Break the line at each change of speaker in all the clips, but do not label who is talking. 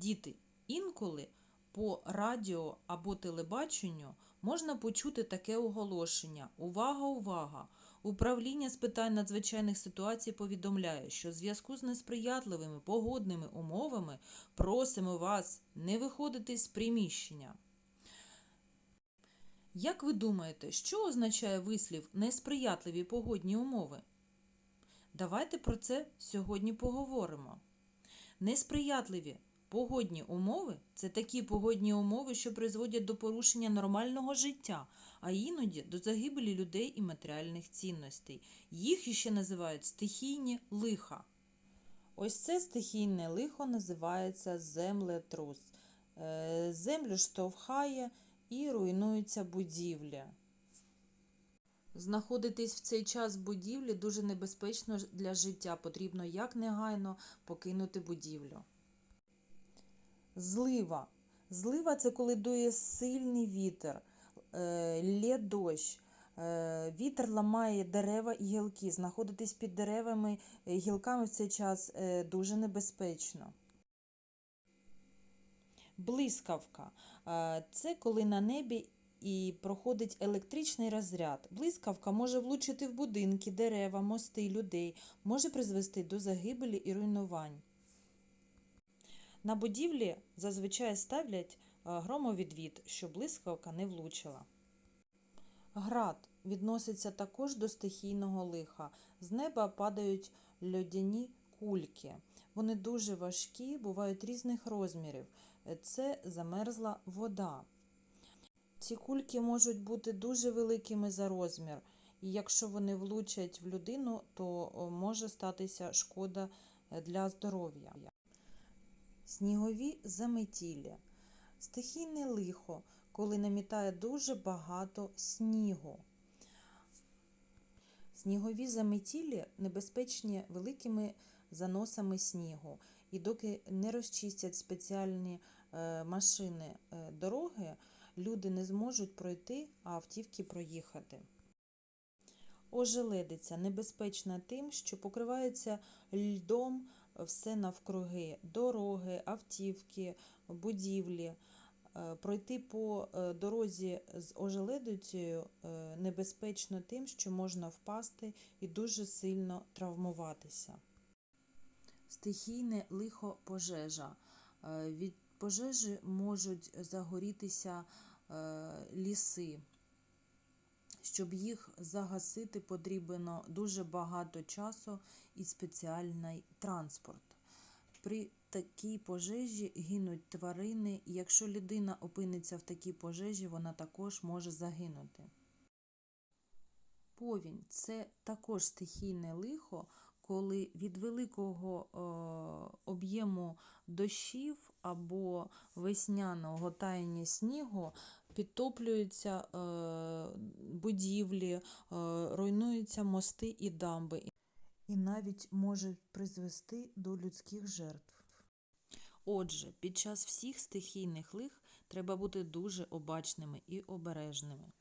Діти, інколи по радіо або телебаченню можна почути таке оголошення Увага, увага! Управління з питань надзвичайних ситуацій повідомляє, що в зв'язку з несприятливими погодними умовами просимо вас не виходити з приміщення. Як ви думаєте, що означає вислів несприятливі погодні умови? Давайте про це сьогодні поговоримо. Несприятливі погодні умови це такі погодні умови, що призводять до порушення нормального життя, а іноді до загибелі людей і матеріальних цінностей. Їх іще називають стихійні лиха. Ось це стихійне лихо називається землетрус. Е, Землю штовхає і руйнуються будівлі. Знаходитись в цей час в будівлі дуже небезпечно для життя. Потрібно якнегайно покинути будівлю. Злива. Злива це коли дує сильний вітер, е, лє дощ. Е, Вітер ламає дерева і гілки. Знаходитись під деревами і гілками в цей час е, дуже небезпечно. Блискавка. Е, Це коли на небі і проходить електричний розряд. Блискавка може влучити в будинки, дерева, мости, людей, може призвести до загибелі і руйнувань. На будівлі зазвичай ставлять е, громовідвід, щоб блискавка не влучила. Град відноситься також до стихійного лиха. З неба падають льодяні кульки. Вони дуже важкі, бувають різних розмірів. Е, Це замерзла вода. Ці кульки можуть бути дуже великими за розмір, і якщо вони влучать в людину, то може статися шкода е, для здоров'я. Снігові заметілля. Стихійне лихо, коли намітає дуже багато снігу. Снігові заметілі небезпечні великими заносами снігу. І доки не розчистять спеціальні е, машини е, дороги, люди не зможуть пройти, а автівки проїхати. Ожеледиця небезпечна тим, що покривається льдом все навкруги дороги, автівки, будівлі. Е, Пройти по е, дорозі з ожеледицею е, небезпечно тим, що можна впасти і дуже сильно травмуватися. Стихійне лихо пожежа. Від пожежі можуть загорітися ліси. Щоб їх загасити, потрібно дуже багато часу і спеціальний транспорт. При такій пожежі гинуть тварини, і якщо людина опиниться в такій пожежі, вона також може загинути. Повінь це також стихійне лихо, коли від великого е, об'єму дощів або весняного таяння снігу підтоплюються е, будівлі, е, руйнуються мости і дамби, і навіть можуть призвести до людських жертв. Отже, під час всіх стихійних лих треба бути дуже обачними і обережними.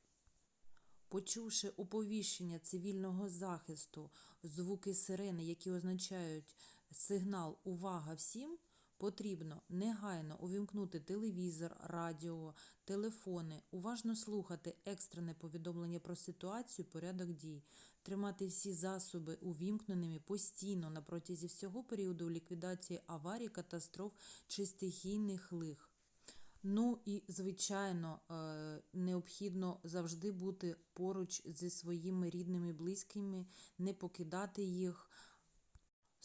Почувши оповіщення цивільного захисту, звуки сирени, які означають сигнал Увага всім, потрібно негайно увімкнути телевізор, радіо, телефони, уважно слухати екстрене повідомлення про ситуацію, порядок дій, тримати всі засоби увімкненими постійно на протязі всього періоду ліквідації аварій, катастроф чи стихійних лих. Ну і, звичайно, е, необхідно завжди бути поруч зі своїми рідними, близькими, не покидати їх,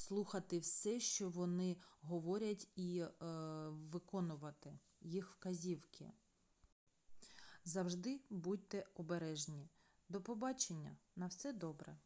слухати все, що вони говорять, і е, виконувати їх вказівки. Завжди будьте обережні. До побачення, на все добре.